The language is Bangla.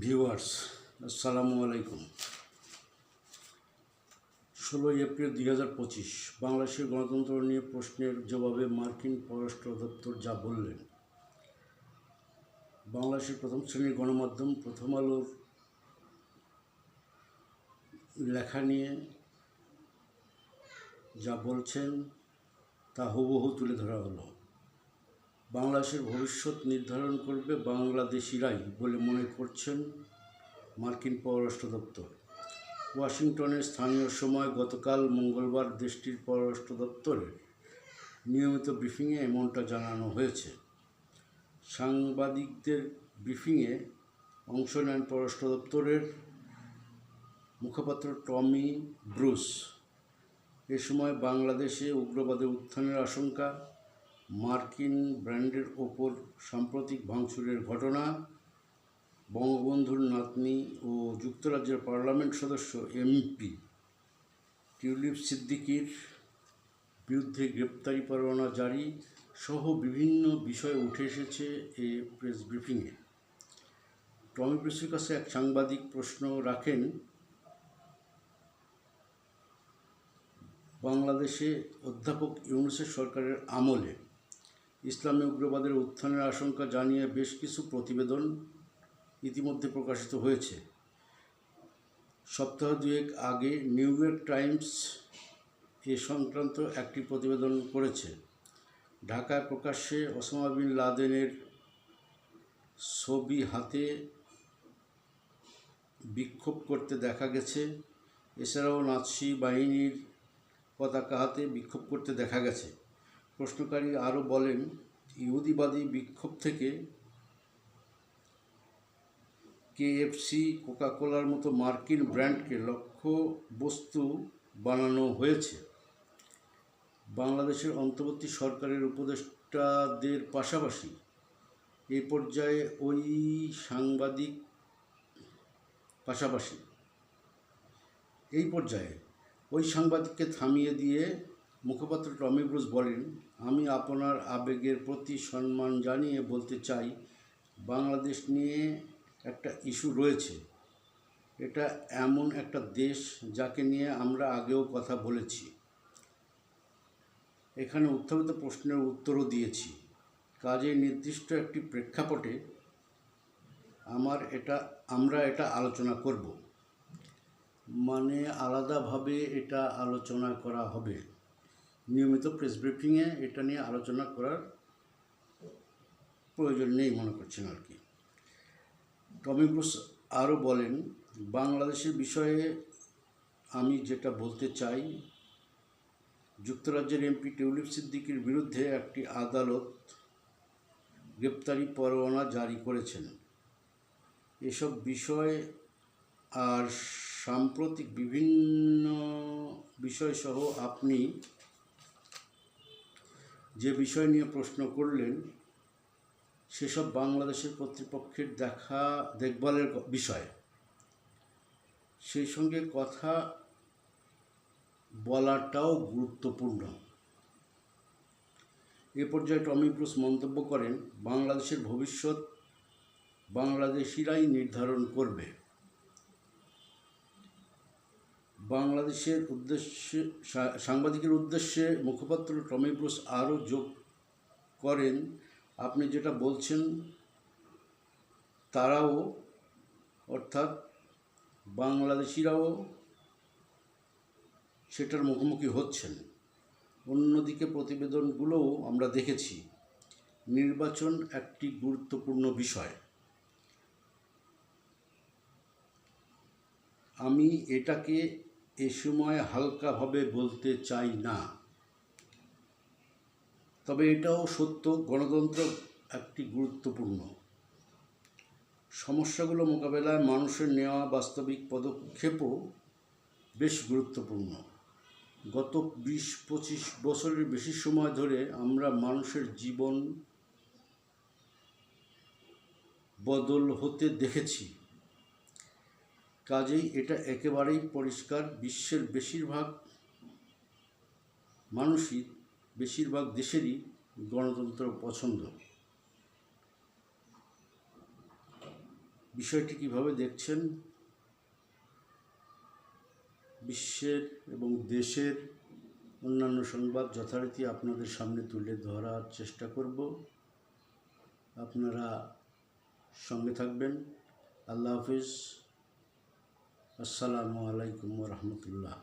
ভিউয়ার্স, আসসালামু আলাইকুম। ষোলোই এপ্রিল দুই হাজার পঁচিশ, বাংলাদেশের গণতন্ত্র নিয়ে প্রশ্নের জবাবে মার্কিন পররাষ্ট্র দপ্তর যা বললেন। বাংলাদেশের প্রথম শ্রেণির গণমাধ্যম, প্রথম আলোর লেখা নিয়ে যা বলছেন, তা হুবহু তুলে ধরা হলো। বাংলাদেশের ভবিষ্যৎ নির্ধারণ করবে বাংলাদেশিরাই বলে মনে করছেন মার্কিন পররাষ্ট্র দপ্তর। ওয়াশিংটনের স্থানীয় সময় গতকাল মঙ্গলবার দেশটির পররাষ্ট্র দপ্তরের নিয়মিত ব্রিফিংয়ে এমনটা জানানো হয়েছে। সাংবাদিকদের ব্রিফিংয়ে অংশ নেন পররাষ্ট্র দপ্তরের মুখপাত্র টমি ব্রুস। এ সময় বাংলাদেশে উগ্রবাদের উত্থানের আশঙ্কা মার্কিন ব্র্যান্ডের ওপর সাম্প্রতিক ভাঙচুরের ঘটনা, বঙ্গবন্ধুর নাতনি ও যুক্তরাজ্যের পার্লামেন্ট সদস্য এমপি টিউলিপ সিদ্দিকির বিরুদ্ধে গ্রেপ্তারি পরোয়ানা জারি সহ বিভিন্ন বিষয় উঠে এসেছে এ প্রেস ব্রিফিংয়ে। টমি প্রেসের কাছে এক সাংবাদিক প্রশ্ন রাখেন, বাংলাদেশে অধ্যাপক ইউনুসের সরকারের আমলে ইসলামী উগ্রবাদের উত্থানের আশঙ্কা জানিয়ে বেশ কিছু প্রতিবেদন ইতিমধ্যে প্রকাশিত হয়েছে। সপ্তাহ দুয়েক আগে নিউ ইয়র্ক টাইমস এ সংক্রান্ত একটি প্রতিবেদন করেছে। ঢাকায় প্রকাশ্যে ওসামা বিন লাদেনের ছবি হাতে বিক্ষোভ করতে দেখা গেছে। এছাড়াও নাৎসি বাহিনীর পতাকা হাতে বিক্ষোভ করতে দেখা গেছে। প্রশ্নকারী আরও বলেন, ইহুদিবাদী বিক্ষোভ থেকে কেএফসি, কোকাকোলার মতো মার্কিন ব্র্যান্ডকে লক্ষ্য বস্তু বানানো হয়েছে। বাংলাদেশের অন্তর্বর্তী সরকারের উপদেষ্টাদের পাশাপাশি এ পর্যায়ে ওই সাংবাদিক পাশাপাশি, এই পর্যায়ে ওই সাংবাদিককে থামিয়ে দিয়ে মুখপাত্র টমি ব্রুস বলেন, আমি আপনার আবেগের প্রতি সম্মান জানিয়ে বলতে চাই, বাংলাদেশ নিয়ে একটা ইস্যু রয়েছে। এটা এমন একটা দেশ যাকে নিয়ে আমরা আগেও কথা বলেছি। এখানে উত্থাপিত প্রশ্নের উত্তরও দিয়েছি। কাজে নির্দিষ্ট একটি প্রেক্ষাপটে আমার এটা, আমরা এটা আলোচনা করব। মানে আলাদাভাবে এটা আলোচনা করা হবে। নিয়মিত প্রেস ব্রিফিংয়ে এটা নিয়ে আলোচনা করার প্রয়োজন নেই মনে করছেন আর কি। টমি ব্রুস আরও বলেন, বাংলাদেশের বিষয়ে আমি যেটা বলতে চাই, যুক্তরাজ্যের এমপি টিউলিপ সিদ্দিকির বিরুদ্ধে একটি আদালত গ্রেপ্তারি পরোয়ানা জারি করেছেন। এসব বিষয় আর সাম্প্রতিক বিভিন্ন বিষয়সহ আপনি যে বিষয় নিয়ে প্রশ্ন করলেন, সেসব বাংলাদেশের কর্তৃপক্ষের দেখা, দেখভালের বিষয়। সেই সঙ্গে কথা বলাটাও গুরুত্বপূর্ণ। এ পর্যায়ে টমি ব্রুস মন্তব্য করেন, বাংলাদেশের ভবিষ্যৎ বাংলাদেশিরাই নির্ধারণ করবে। বাংলাদেশের উদ্দেশ্যে সাংবাদিকের উদ্দেশ্যে মুখপাত্র টমি ব্রুস আরও যোগ করেন। আপনি যেটা বলছেন, তারাও, অর্থাৎ বাংলাদেশিরাও সেটার মুখোমুখি হচ্ছেন। অন্যদিকে প্রতিবেদনগুলোও আমরা দেখেছি, নির্বাচন একটি গুরুত্বপূর্ণ বিষয়। আমি এটাকে এ সময় হালকাভাবে বলতে চাই না। তবে এটাও সত্য, গণতন্ত্র একটি গুরুত্বপূর্ণ। সমস্যাগুলো মোকাবেলায় মানুষের নেওয়া বাস্তবিক পদক্ষেপও বেশ গুরুত্বপূর্ণ। গত বিশ পঁচিশ বছরের বেশি সময় ধরে আমরা মানুষের জীবন বদল হতে দেখেছি। কাজেই এটা একেবারেই পরিষ্কার। বিশ্বের বেশিরভাগ মানুষই বেশিরভাগ দেশেরই গণতন্ত্র পছন্দ। বিষয়টি কীভাবে দেখছেন? বিশ্বের এবং দেশের অন্যান্য সংবাদ যথারীতি আপনাদের সামনে তুলে ধরার চেষ্টা করব। আপনারা সঙ্গে থাকবেন। আল্লাহ হাফিজ। আসসালামু আলাইকুম রহমতুল্লাহ